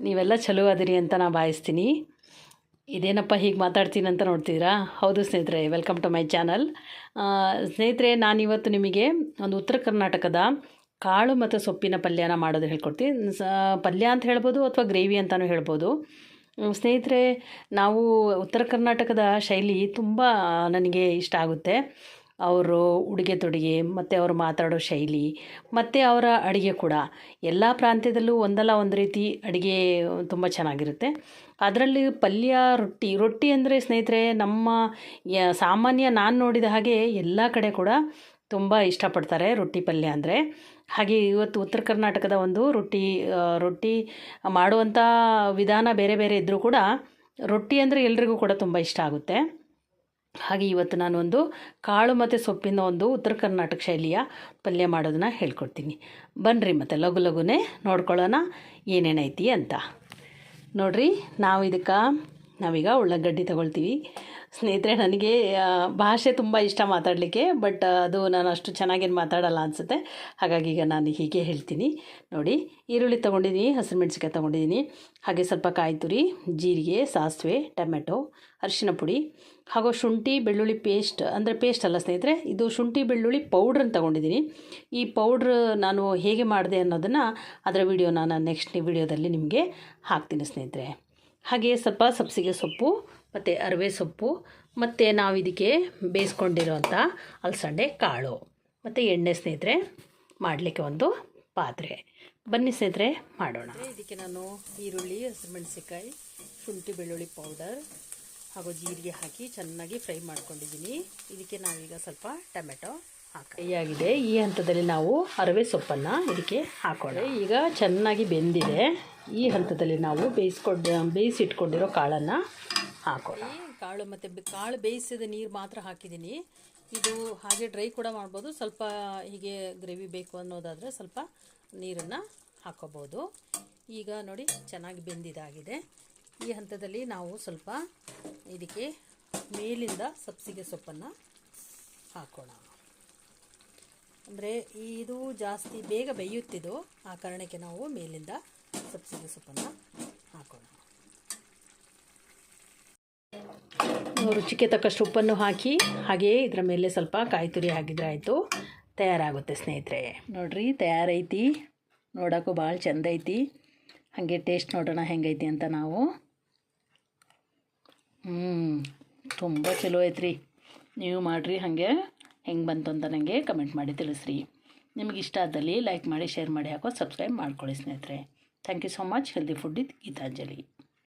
ನೀವೆಲ್ಲ ಚಲೋ ಅದಿರಿ ಅಂತ ನಾ ಭಾವಿಸ್ತೀನಿ ಇದೇನಪ್ಪ ಹೀಗೆ ಮಾತಾಡ್ತೀನಿ ಅಂತ ನೋಡ್ತಿದ್ದೀರಾ ಹೌದು ಸ್ನೇಹಿತರೆ ವೆಲ್ಕಮ್ ಟು ಮೈ ಚಾನಲ್ ಸ್ನೇಹಿತರೆ ನಾನಿವತ್ತು ನಿಮಗೆ ಒಂದು ಉತ್ತರ ಕರ್ನಾಟಕದ ಕಾಳು ಮತ್ತು ಸೊಪ್ಪಿನ ಪಲ್ಯನ ಮಾಡೋದು ಹೇಳ್ಕೊಡ್ತೀನಿ. ಪಲ್ಯ ಅಂತ ಹೇಳ್ಬೋದು ಅಥವಾ ಗ್ರೇವಿ ಅಂತಲೂ ಹೇಳ್ಬೋದು. ಸ್ನೇಹಿತರೆ, ನಾವು ಉತ್ತರ ಕರ್ನಾಟಕದ ಶೈಲಿ ತುಂಬ ನನಗೆ ಇಷ್ಟ ಆಗುತ್ತೆ. ಅವರು ಉಡುಗೆ ತೊಡುಗೆ, ಮತ್ತು ಅವರು ಮಾತಾಡೋ ಶೈಲಿ, ಮತ್ತು ಅವರ ಅಡುಗೆ ಕೂಡ. ಎಲ್ಲ ಪ್ರಾಂತ್ಯದಲ್ಲೂ ಒಂದಲ್ಲ ಒಂದು ರೀತಿ ಅಡುಗೆ ತುಂಬ ಚೆನ್ನಾಗಿರುತ್ತೆ. ಅದರಲ್ಲಿ ಪಲ್ಯ, ರೊಟ್ಟಿ ರೊಟ್ಟಿ ಅಂದರೆ ಸ್ನೇಹಿತರೆ ನಮ್ಮ ಸಾಮಾನ್ಯ ನಾನು ನೋಡಿದ ಹಾಗೆ ಎಲ್ಲ ಕಡೆ ಕೂಡ ತುಂಬ ಇಷ್ಟಪಡ್ತಾರೆ ರೊಟ್ಟಿ ಪಲ್ಯ ಅಂದರೆ. ಹಾಗೆ ಇವತ್ತು ಉತ್ತರ ಕರ್ನಾಟಕದ ಒಂದು ರೊಟ್ಟಿ ರೊಟ್ಟಿ ಮಾಡುವಂಥ ವಿಧಾನ ಬೇರೆ ಬೇರೆ ಇದ್ದರೂ ಕೂಡ ರೊಟ್ಟಿ ಅಂದರೆ ಎಲ್ರಿಗೂ ಕೂಡ ತುಂಬ ಇಷ್ಟ ಆಗುತ್ತೆ. ಹಾಗೆ ಇವತ್ತು ನಾನು ಒಂದು ಕಾಳು ಮತ್ತು ಸೊಪ್ಪಿನ ಒಂದು ಉತ್ತರ ಕರ್ನಾಟಕ ಶೈಲಿಯ ಪಲ್ಯ ಮಾಡೋದನ್ನ ಹೇಳ್ಕೊಡ್ತೀನಿ. ಬನ್ನಿರಿ ಮತ್ತು ಲಘು ಲಘುನೇ ನೋಡ್ಕೊಳ್ಳೋಣ ಏನೇನೈತಿ ಅಂತ. ನೋಡ್ರಿ ನಾವು ಇದಕ್ಕೆ ನಾವೀಗ ಉಳ್ಳಾಗಡ್ಡಿ ತಗೊಳ್ತೀವಿ. ಸ್ನೇಹಿತರೆ, ನನಗೆ ಭಾಷೆ ತುಂಬ ಇಷ್ಟ ಮಾತಾಡಲಿಕ್ಕೆ, ಬಟ್ ಅದು ನಾನು ಅಷ್ಟು ಚೆನ್ನಾಗೇನು ಮಾತಾಡಲ್ಲ ಅನಿಸುತ್ತೆ. ಹಾಗಾಗಿ ಈಗ ನಾನು ಹೀಗೆ ಹೇಳ್ತೀನಿ. ನೋಡಿ, ಈರುಳ್ಳಿ ತೊಗೊಂಡಿದ್ದೀನಿ ಹಸಿರುಮೆಣ್ಸಿಕಾಯಿ ತೊಗೊಂಡಿದ್ದೀನಿ ಹಾಗೆ ಸ್ವಲ್ಪ ಕಾಯಿ ತುರಿ ಜೀರಿಗೆ, ಸಾಸಿವೆ, ಟೊಮೆಟೊ, ಅರಿಶಿನ ಪುಡಿ, ಹಾಗೂ ಶುಂಠಿ, ಬೆಳ್ಳುಳ್ಳಿ ಪೇಸ್ಟ್, ಅಂದರೆ ಪೇಸ್ಟ್ ಅಲ್ಲ ಸ್ನೇಹಿತರೆ, ಇದು ಶುಂಠಿ, ಬೆಳ್ಳುಳ್ಳಿ ಪೌಡ್ರನ್ನ ತೊಗೊಂಡಿದ್ದೀನಿ ಈ ಪೌಡ್ರ್ ನಾನು ಹೇಗೆ ಮಾಡಿದೆ ಅನ್ನೋದನ್ನು ಅದರ ವಿಡಿಯೋ ನಾನು ನೆಕ್ಸ್ಟ್ ವಿಡಿಯೋದಲ್ಲಿ ನಿಮಗೆ ಹಾಕ್ತೀನಿ ಸ್ನೇಹಿತರೆ. ಹಾಗೆ ಸ್ವಲ್ಪ ಸಬ್ಸಿಗೆ ಸೊಪ್ಪು, ಮತ್ತು ಅರವೆ ಸೊಪ್ಪು, ಮತ್ತು ನಾವು ಇದಕ್ಕೆ ಬೇಯಿಸ್ಕೊಂಡಿರೋಂಥ ಅಲಸಂಡೆ ಕಾಳು, ಮತ್ತು ಎಣ್ಣೆ ಸ್ನೇಹಿತರೆ ಮಾಡಲಿಕ್ಕೆ ಒಂದು ಪಾತ್ರೆ. ಬನ್ನಿ ಸ್ನೇಹಿತರೆ ಮಾಡೋಣ. ಇದಕ್ಕೆ ನಾನು ಈರುಳ್ಳಿ ಹಸಿಮೆಣಸಿಕಾಯಿ ಶುಂಠಿ ಬೆಳ್ಳುಳ್ಳಿ ಪೌಡರ್ ಹಾಗೂ ಜೀರಿಗೆ ಹಾಕಿ ಚೆನ್ನಾಗಿ ಫ್ರೈ ಮಾಡ್ಕೊಂಡಿದ್ದೀನಿ. ಇದಕ್ಕೆ ನಾವೀಗ ಸ್ವಲ್ಪ ಟೊಮೆಟೊ ಹಾಕಿಯಾಗಿದೆ ಈ ಹಂತದಲ್ಲಿ ನಾವು ಅರವೆ ಸೊಪ್ಪನ್ನು ಇದಕ್ಕೆ ಹಾಕೋಣ. ಈಗ ಚೆನ್ನಾಗಿ ಬೆಂದಿದೆ. ಈ ಹಂತದಲ್ಲಿ ನಾವು ಬೇಯಿಸ್ಕೊಂಡು ಬೇಯಿಸಿಟ್ಕೊಂಡಿರೋ ಕಾಳನ್ನು ಹಾಕೋಣ. ಕಾಳು ಮತ್ತು ಕಾಳು ಬೇಯಿಸಿದ ನೀರು ಮಾತ್ರ ಹಾಕಿದ್ದೀನಿ. ಇದು ಹಾಗೆ ಡ್ರೈ ಕೂಡ ಮಾಡ್ಬೋದು. ಸ್ವಲ್ಪ ಹೀಗೆ ಗ್ರೇವಿ ಬೇಕು ಅನ್ನೋದಾದರೆ ಸ್ವಲ್ಪ ನೀರನ್ನು ಹಾಕೋಬೋದು. ಈಗ ನೋಡಿ ಚೆನ್ನಾಗಿ ಬೆಂದಿದಾಗಿದೆ. ಈ ಹಂತದಲ್ಲಿ ನಾವು ಸ್ವಲ್ಪ ಇದಕ್ಕೆ ಮೇಲಿಂದ ಸಬ್ಸಿಗೆ ಸೊಪ್ಪನ್ನು ಹಾಕೋಣ. ಅಂದರೆ ಇದು ಜಾಸ್ತಿ ಬೇಗ ಬೇಯುತ್ತಿದ್ದು ಆ ಕಾರಣಕ್ಕೆ ನಾವು ಮೇಲಿಂದ ಸಬ್ಸಿಗೆ ಸೊಪ್ಪನ್ನು ಹಾಕೋಣ. ರುಚಿಗೆ ತಕ್ಕಷ್ಟು ಉಪ್ಪನ್ನು ಹಾಕಿ ಹಾಗೆಯೇ ಇದರ ಮೇಲೆ ಸ್ವಲ್ಪ ಕಾಯಿ ತುರಿ ಹಾಕಿದ್ರೆ ಆಯಿತು. ತಯಾರಾಗುತ್ತೆ ಸ್ನೇಹಿತರೆ. ನೋಡ್ರಿ, ತಯಾರೈತಿ. ನೋಡೋಕ್ಕೂ ಭಾಳ ಚಂದ ಐತಿ. ಹಾಗೆ ಟೇಸ್ಟ್ ನೋಡೋಣ ಹೆಂಗೈತಿ ಅಂತ ನಾವು. ಹ್ಞೂ ತುಂಬ ಚಲೋ ಐತ್ರಿ. ನೀವು ಮಾಡಿರಿ ಹಾಗೆ. ಹೆಂಗೆ ಬಂತು ಅಂತ ನನಗೆ ಕಮೆಂಟ್ ಮಾಡಿ ತಿಳಿಸ್ರಿ. ನಿಮಗೆ ಇಷ್ಟ ಆದಲ್ಲಿ ಲೈಕ್ ಮಾಡಿ, ಶೇರ್ ಮಾಡಿ ಹಾಕೋ, ಸಬ್ಸ್ಕ್ರೈಬ್ ಮಾಡ್ಕೊಳ್ಳಿ ಸ್ನೇಹಿತರೆ. Thank you so much. Healthy food ಇದ್ ಗೀತಾಂಜಲಿ.